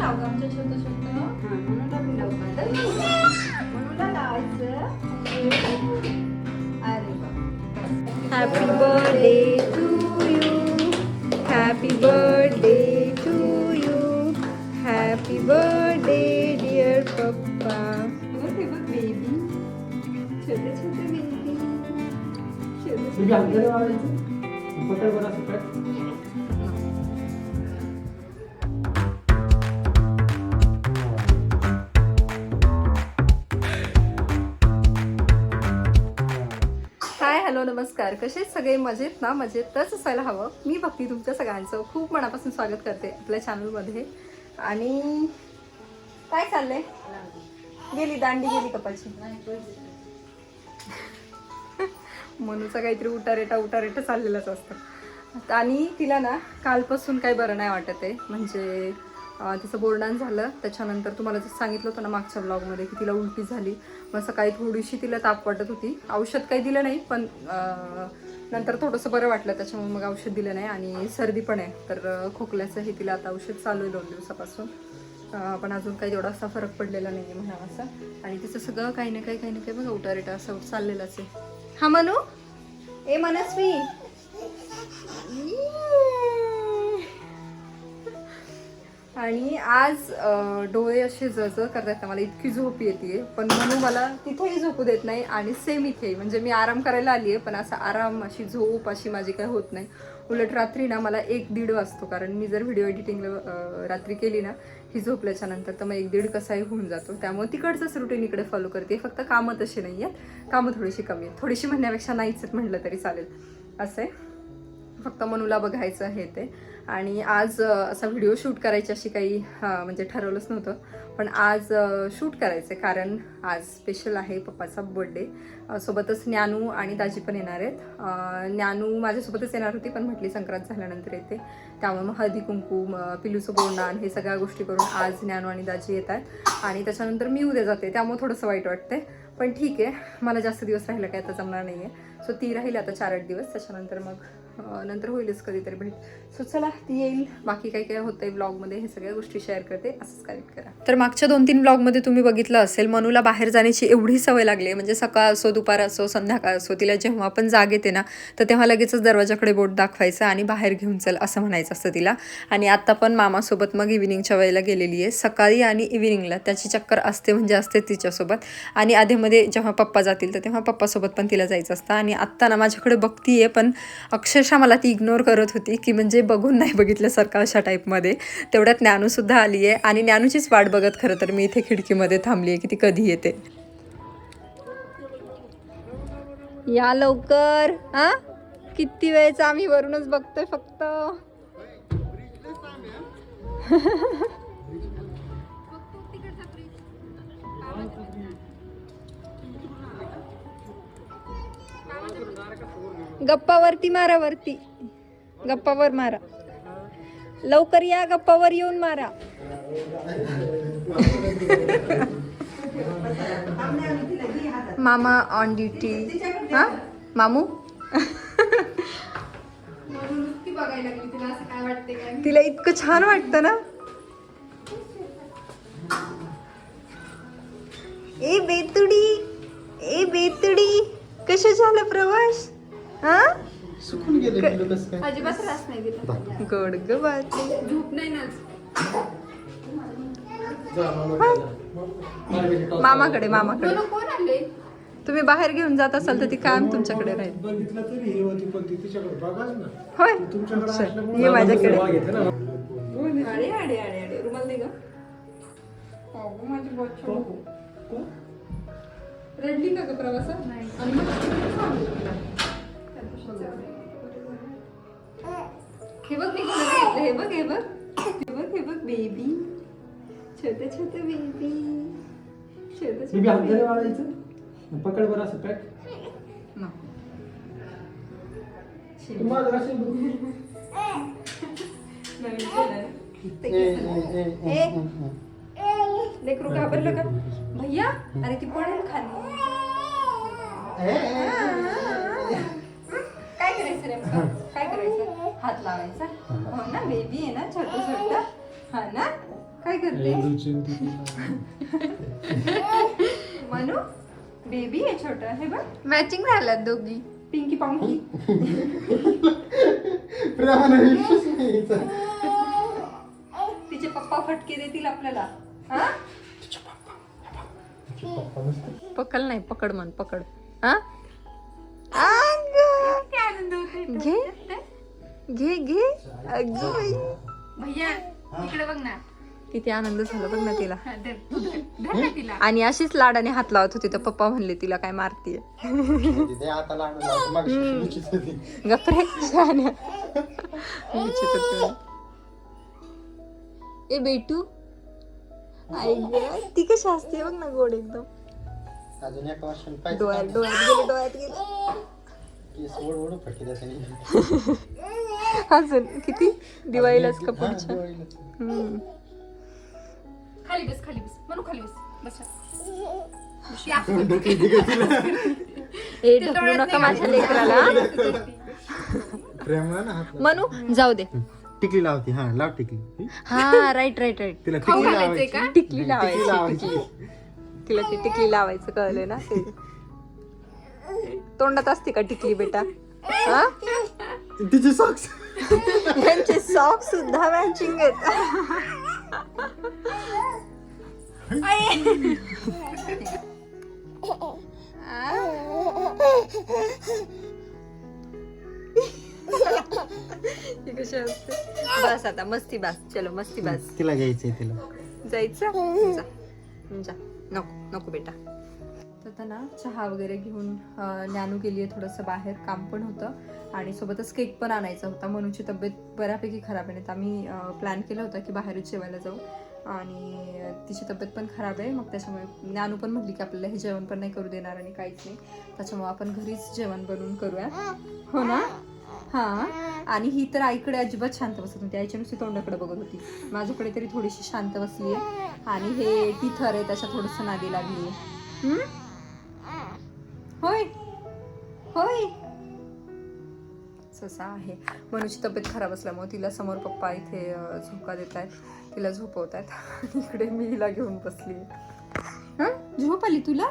लावू का आमच्या छोटं छोटं हा, म्हणून टाकून लावू का? तर म्हणून लावायचं अरे वा happy birthday to you happy birthday to you happy birthday dear पप्पा हे बघ बेबी छोटे छोटे बेबी छोटे तुम्ही हॅलो नमस्कार. कसे सगळे? मजेत ना? मजेतच असायला हवं. मी भक्ती तुमच्या सगळ्यांचं. खूप मनापासून स्वागत करते आपल्या चॅनलमध्ये आणि काय चाललंय? गेली दांडी गेली कपाची मनूचा काहीतरी उटारेटा उटारेटा चाललेलाच असतं. आणि तिला ना कालपासून काही बरं नाही वाटत आहे. म्हणजे तिचं बोर्डान झालं. त्याच्यानंतर तुम्हाला जसं सांगितलं होतं ना मागच्या ब्लॉगमध्ये की तिला उलटी झाली. मग सकाळी थोडीशी तिला ताप वाटत होती. औषध काही दिलं नाही पण नंतर थोडंसं बरं वाटलं. त्याच्यामुळे मग औषध दिलं नाही आणि सर्दी पण आहे. तर खोकल्याचं हे तिला आता औषध चालू आहे दोन दिवसापासून. पण अजून काही एवढा असा फरक पडलेला नाही आहे म्हणा असा. आणि तिचं सगळं काही ना काही काही ना काही बघा उटारेटा असं चाललेलंच आहे. हा मनू? ए मनस्वी? आणि आज डोळे असे जळजळ करतात मला इतकी झोप येते पण म्हणून मला तिथेही झोपू देत नाही आणि सेम इथे म्हणजे मी आराम करायला आली आहे पण असा आराम अशी झोप अशी माझी काही होत नाही. उलट रात्री ना मला एक दीड वाजतो कारण मी जर व्हिडिओ एडिटिंगला रात्री केली ना ही झोपल्याच्या नंतर तर मग एक दीड कसाही होऊन जातो. त्यामुळे तिकडचंच रुटीन इकडे फॉलो करते. फक्त कामं तशी नाही आहेत. कामं थोडीशी कमी आहेत. थोडीशी म्हणण्यापेक्षा नाहीच आहेत म्हटलं तरी चालेल. असं आहे. फक्त मनूला बघायचं आहे ते. आणि आज असा व्हिडिओ शूट करायची अशी काही म्हणजे ठरवलंच नव्हतं. पण आज शूट करायचं आहे कारण आज स्पेशल आहे पप्पाचा बड्डे सोबतच ज्ञानू आणि दाजी पण येणार आहेत. न्यानू ज्ञानू माझ्यासोबतच येणार होती पण म्हटली संक्रांत झाल्यानंतर येते. त्यामुळे मग हळदी कुंकू म, पिलूचं बोंडान हे सगळ्या गोष्टी करून आज ज्ञानू आणि दाजी येत आहेत. आणि त्याच्यानंतर मी उद्या जाते त्यामुळे थोडंसं वाईट वाटते पण ठीक आहे मला जास्त दिवस राहिलं काय आता जमणार नाही आहे सो ती राहील आता चार आठ दिवस त्याच्यानंतर मग नंतर होईलच कधीतरी भेट सो चला ती येईल. बाकी काय काय होतंय ब्लॉगमध्ये हे सगळ्या गोष्टी शेअर करते. असंच कनेक्ट करा. तर मागच्या दोन तीन ब्लॉगमध्ये तुम्ही बघितलं असेल मनूला बाहेर जाण्याची एवढी सवय लागली आहे. म्हणजे सकाळ असो दुपार असो संध्याकाळ असो तिला जेव्हा पण जाग येते ना तर तेव्हा लगेचच दरवाजाकडे बोट दाखवायचं आणि बाहेर घेऊन चल असं म्हणायचं असतं तिला. आणि आता पण मामासोबत मग इव्हिनिंगच्या वेळेला गेलेली आहे. सकाळी आणि इव्हिनिंगला त्याची चक्कर असते म्हणजे असते तिच्यासोबत. आणि आधीमध्ये जेव्हा पप्पा जातील तर तेव्हा पप्पासोबत पण तिला जायचं असतं. आणि आत्ता ना माझ्याकडे बघतीये पण अक्षरशः मला ती इग्नोर करत होती की म्हणजे बघून नाही बघितल्यासारखं अशा टाईपमध्ये तेवढ्यात ज्ञानूसुद्धा आली आहे आणि ज्ञानूचीच वाट बघत खरं तर मी इथे खिडकीमध्ये थांबली आहे की ती कधी येते. या लवकर हा? किती वेळचा आम्ही वरूनच बघतोय फक्त. गप्पावरती मारा वरती गप्पावर मारा. लवकर या गप्पावर येऊन मारा. मामा ऑन ड्युटी हा? मामू? तिला इतकं छान वाटतं ना. ए बेतुडी ए बेतुडी कसं झालं प्रवास? सुकून गेले गेलो कसं काय? अजिबात त्रास नाही दिला गोड ग बात. झोप नाही ना मामाकडे मामाकडे कोण आले तुम्ही बाहेर घेऊन जात असाल तर ती कायम तुमच्याकडे राहील. ही होय. ये माझ्याकडे. रडली का प्रवासात हे बघ मी कोणाला घेतलं हे बघ हे बघ. हे बघ हे बघ बेबी छोटे छोटे बेबी छोटे तुम्ही अंतर वाढायचं पकड बरं असं पॅक. लेकरू घाबरलं का? भैया अरे ती पडेल खाली. करायचं नेमकं काय करायचं? हात लावायचा. हो ना बेबी आहे ना छोटं छोटं. हा ना? काय करते? मनू बेबी आहे छोटा. हे बघ. मॅचिंग राहिल्यात दोघी. पिंकी पांकी तिचे पप्पा फटके देतील आपल्याला. हा? पकड नाही पकड मन पकड. हा? घे. घे घे. अगं बाई. भैया इकडे बघ ना. किती आनंद झाला बघ ना तिला. धर, धर, धर ना तिला. आणि अशीच लाडाने हात लावत होती तर पप्पा म्हणले तिला काय मारतीये. गपरे शहाण्या विचित्र होती म्हणे. ए बेटू. आई ग ती कशी असते बघ ना गोड एकदम. अजून एक वर्ष डोळ्यात डोळ्यात गेले डोळ्यात गेले. अजून किती? दिवाळीलाच कपडच्या हम्म. खाली बस खाली बस. म्हणू खाली बस. बस. ए ढकलू नका माझ्या लेकराला. प्रेम ना हात म्हणू जाऊ दे. टिकली लावती हा लाव टिकली. हा? राईट राईट राईट तिला टिकली लावायची. टिकली टिकली लावायची लावायची. तिला ती टिकली लावायचं कळलं ना ते. तोंडात असते का टिकली बेटा? हा? तिची सॉक्स यांचे सॉक सुद्धा मॅचिंग आहेत. कशी असते? बस आता मस्ती बस. चलो मस्ती बस. तिला घ्यायचंय तिला. जायचं? जा. जा. नको नको बेटा. तर त्यांना चहा वगैरे घेऊन अं, ज्ञानू गेली आहे थोडंसं बाहेर. काम पण होतं. आणि सोबतच केक पण आणायचा होता. मनूची तब्येत बऱ्यापैकी खराब आहे. नाही तर आम्ही प्लॅन केलं होतं की बाहेरच जेवायला जाऊ. आणि तिची तब्येत पण खराब आहे. मग त्याच्यामुळे ज्ञानू पण म्हटली की आपल्याला हे जेवण पण नाही करू देणार आणि काहीच नाही. त्याच्यामुळे आपण घरीच जेवण बनवून करूया. हो ना? हां. आणि ही तर आईकडे अजिबात शांत बसत नव्हती. आईच्या नुसती तोंडाकडे बघत होती. माझ्याकडे तरी थोडीशी शांत बसली आहे. आणि हे टीथर आहे त्याच्या थोडंसं नादी लागली आहे. होय. होय. ससा आहे. मनूची तब्येत खराब असल्यामुळे तिला समोर पप्पा इथे झोका देत आहेत तिला झोपवत आहेत इकडे मी हिला घेऊन बसली. हं? झोप आली तुला?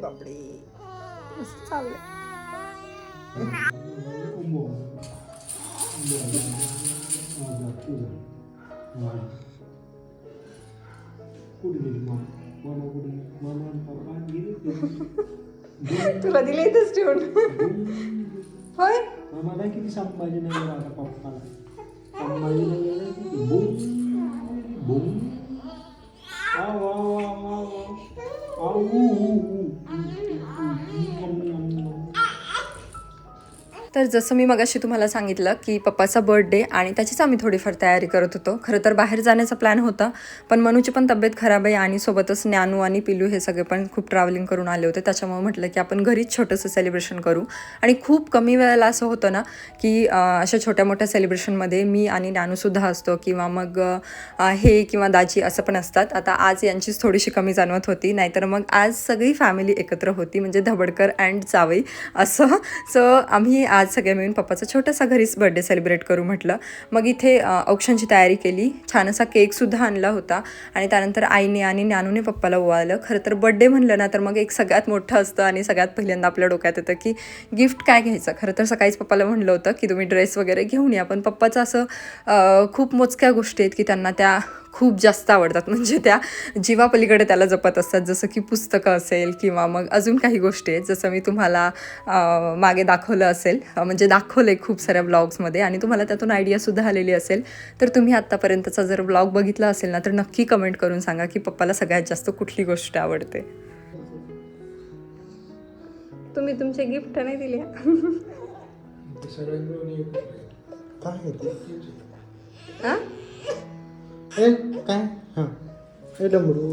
बापडे असं चाललंय. कुठे गेली? मामा मामा कुठे? मामा आणि पप्पा गेले तुला दिले इथेच ठेवून? होय? मामा काय किती संभाजी नाही आता पप्पाला संभाजी नाही बुम बुम आव आव आव आव आव ऊ, ऊ, तर जसं मी मगाशी तुम्हाला सांगितलं की पप्पाचा बर्थडे आणि त्याचीच आम्ही थोडीफार तयारी करत होतो. खरं तर बाहेर जाण्याचा प्लॅन होता पण मनूची पण तब्येत खराब आहे आणि सोबतच ज्ञानू आणि पिलू हे सगळे पण खूप ट्रॅव्हलिंग करून आले होते. त्याच्यामुळे म्हटलं की आपण घरीच छोटंसं सेलिब्रेशन करू. आणि खूप कमी वेळेला असं होतं ना की अशा छोट्या मोठ्या सेलिब्रेशनमध्ये मी आणि ज्ञानूसुद्धा असतो किंवा मग हे किंवा दाजी असं पण असतात. आता आज यांचीच थोडीशी कमी जाणवत होती नाहीतर मग आज सगळी फॅमिली एकत्र होती म्हणजे धबडकर अँड जावई असं. सो आम्ही आज सगळे मिळून पप्पाचा छोटासा घरीच बर्थडे सेलिब्रेट करू म्हटलं. मग इथे अ, औक्षांची तयारी केली. छान असा केकसुद्धा आणला होता. आणि त्यानंतर आईने आणि ज्ञानूने पप्पाला ओवाळलं. खरं तर बड्डे म्हणलं ना तर मग एक सगळ्यात मोठं असतं आणि सगळ्यात पहिल्यांदा आपल्या डोक्यात येतं की गिफ्ट काय घ्यायचं? खरं तर सकाळीच पप्पाला म्हणलं होतं की तुम्ही ड्रेस वगैरे घेऊन या. पण पप्पाचं असं खूप मोजक्या गोष्टी आहेत की त्यांना त्या खूप जास्त आवडतात. म्हणजे त्या जीवापलीकडे त्याला जपत असतात. जसं की पुस्तकं असेल किंवा मग अजून काही गोष्टी आहेत. जसं मी तुम्हाला मागे दाखवलं असेल. म्हणजे दाखवलं आहे खूप साऱ्या ब्लॉग्समध्ये आणि तुम्हाला त्यातून आयडियासुद्धा आलेली असेल. तर तुम्ही आत्तापर्यंतचा जर ब्लॉग बघितला असेल ना तर नक्की कमेंट करून सांगा की पप्पाला सगळ्यात जास्त कुठली गोष्ट आवडते. तुम्ही तुमचे गिफ्ट नाही दिले. काय आहे ते? हां ए, काय हा ए डमरू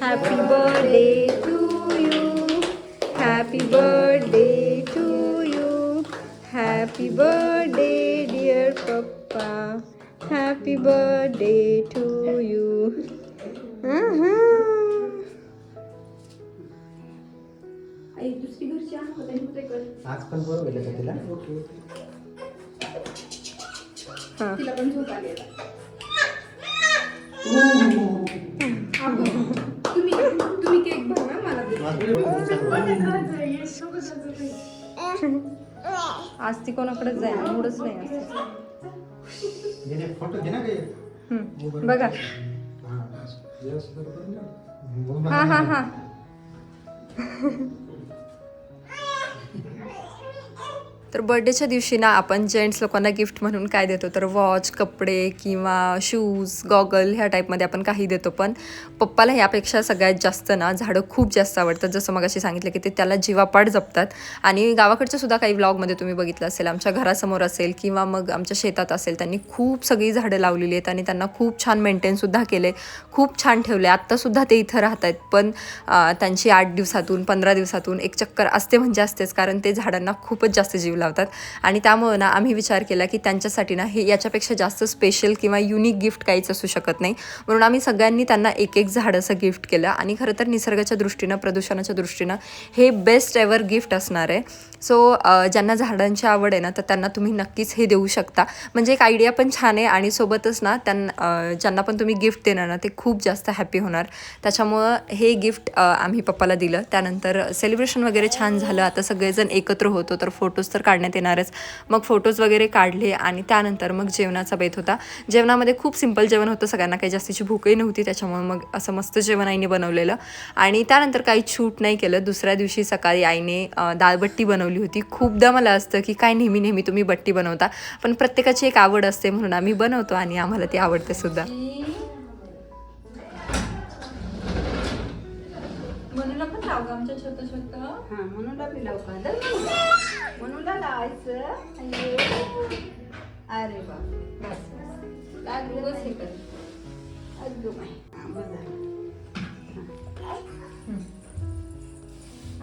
Happy birthday to you. Happy birthday to you. Happy birthday, dear Papa. Happy birthday to you. Uh-huh. आई दुसरी घरची आणू का? त्यांनी कुठे कर? आज पण बरोबर आहे का तिला ओके ओके तिला पण झोप आली. तुम्ही तुम्ही केक बनवा मला दे. आज ती कोणाकडेच जाईल मूडच नाही फोटो घे ना. बघा. हा हा. हा तर बर्थडेच्या दिवशी ना आपण जेंट्स लोकांना गिफ्ट म्हणून काय देतो? तर वॉच कपडे किंवा शूज गॉगल ह्या टाईपमध्ये आपण काही देतो. पण पप्पाला ह्यापेक्षा सगळ्यात जास्त ना झाडं खूप जास्त आवडतात. जसं मग अशी सांगितलं की ते त्याला जीवापाड जपतात. आणि गावाकडच्या सुद्धा काही व्लॉगमध्ये तुम्ही बघितलं असेल आमच्या घरासमोर असेल किंवा मग आमच्या शेतात असेल त्यांनी खूप सगळी झाडं लावलेली आहेत आणि त्यांना खूप छान मेंटेनसुद्धा केले खूप छान ठेवले आत्तासुद्धा ते इथं राहत आहेत पण त्यांची आठ दिवसातून पंधरा दिवसातून एक चक्कर असते म्हणजे असतेच. कारण ते झाडांना खूपच जास्त जीव लावतात. आणि त्यामुळं ना आम्ही विचार केला की त्यांच्यासाठी ना हे याच्यापेक्षा जास्त स्पेशल किंवा युनिक गिफ्ट काहीच असू शकत नाही. म्हणून आम्ही सगळ्यांनी त्यांना एक एक झाड असं गिफ्ट केलं. आणि खरं तर निसर्गाच्या दृष्टीनं प्रदूषणाच्या दृष्टीनं हे बेस्ट एवर गिफ्ट असणार आहे. सो ज्यांना झाडांची आवड आहे ना तर त्यांना तुम्ही नक्कीच हे देऊ शकता. म्हणजे एक आयडिया पण छान आहे आणि सोबतच ना त्यांना ज्यांना पण तुम्ही गिफ्ट देणार ना ते खूप जास्त हॅपी होणार. त्याच्यामुळं हे गिफ्ट आम्ही पप्पाला दिलं. त्यानंतर सेलिब्रेशन वगैरे छान झालं. आता सगळेजण एकत्र होतो तर फोटोज तर काढण्यात येणारच. मग फोटोज वगैरे काढले आणि त्यानंतर मग जेवणाचा बेत होता. जेवणामध्ये खूप सिंपल जेवण होतं सगळ्यांना. काही जास्तीची भूकही नव्हती त्याच्यामुळे मग असं मस्त जेवण आईने बनवलेलं. आणि त्यानंतर काही छूट नाही केलं. दुसऱ्या दिवशी सकाळी आईने दालबट्टी बनवली. होती. खूपदा मला असतं की काय नेहमी नेहमी तुम्ही बट्टी बनवता पण प्रत्येकाची एक आवड असते म्हणून आम्ही बनवतो आणि आम्हाला ती आवडते सुद्धा. मनूला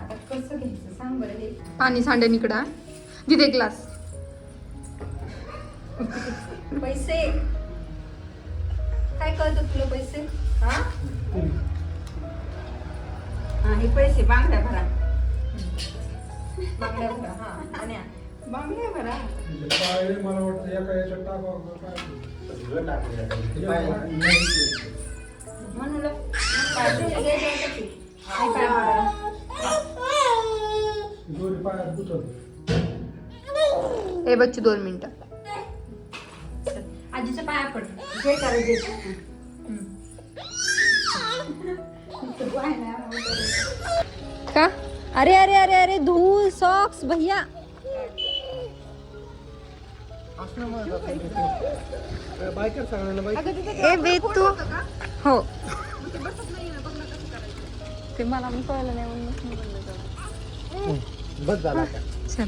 आता कसं घ्यायचं? सांग बरं हे पाणी सांडेन इकडं हा. दिदे ग्लास. पैसे. काय कळतं तुला पैसे? हा? हा हे पैसे बांगड्या भरा. मागण्या भरा, हा. आणि. बांगड्या भरा. मला वाटतं एका याच्यात टाकावं का काय? सगळं टाकूया ते पाय- म्हणून दोन्ही पायात हे बच्ची दोन मिनिटं. आजीच्या पाया पड. जे करायचे का? अरे अरे अरे अरे धूल सॉक्स भैया. ए तू. हो. ते मला कळलं नाही म्हणून. बस झाला का चल.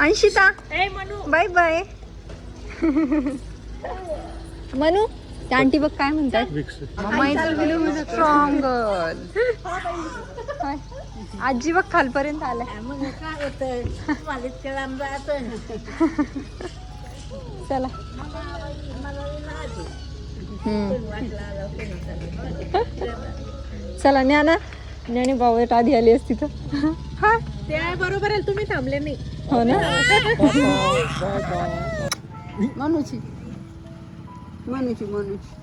Anshita bye bye. मनू त्या आंटी बघ काय म्हणतात. स्ट्रॉंग आजी बघ खालपर्यंत आलाय. चला. चला ज्ञाना ज्ञानी बावट आधी आली असती तर. हा ते आहे बरोबर आहे तुम्ही थांबले नाही. हो ना? मनूची. मनूची मनूची.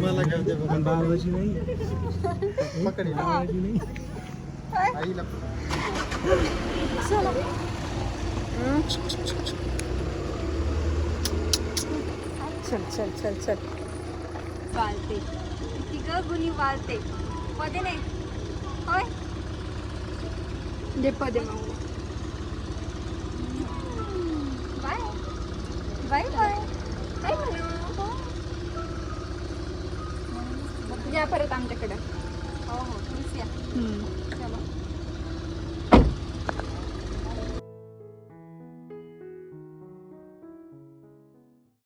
मला करते बघा बाबाची नाही पकडे बाबाची नाही आईला चल चल चल चल. वाळते ती गुणी वाळते. मध्ये नाही. होय? दे पदे बाय. Bye bye. बाय म्हणू. या परत आमच्याकडं. हो हो. तुम्हीच या.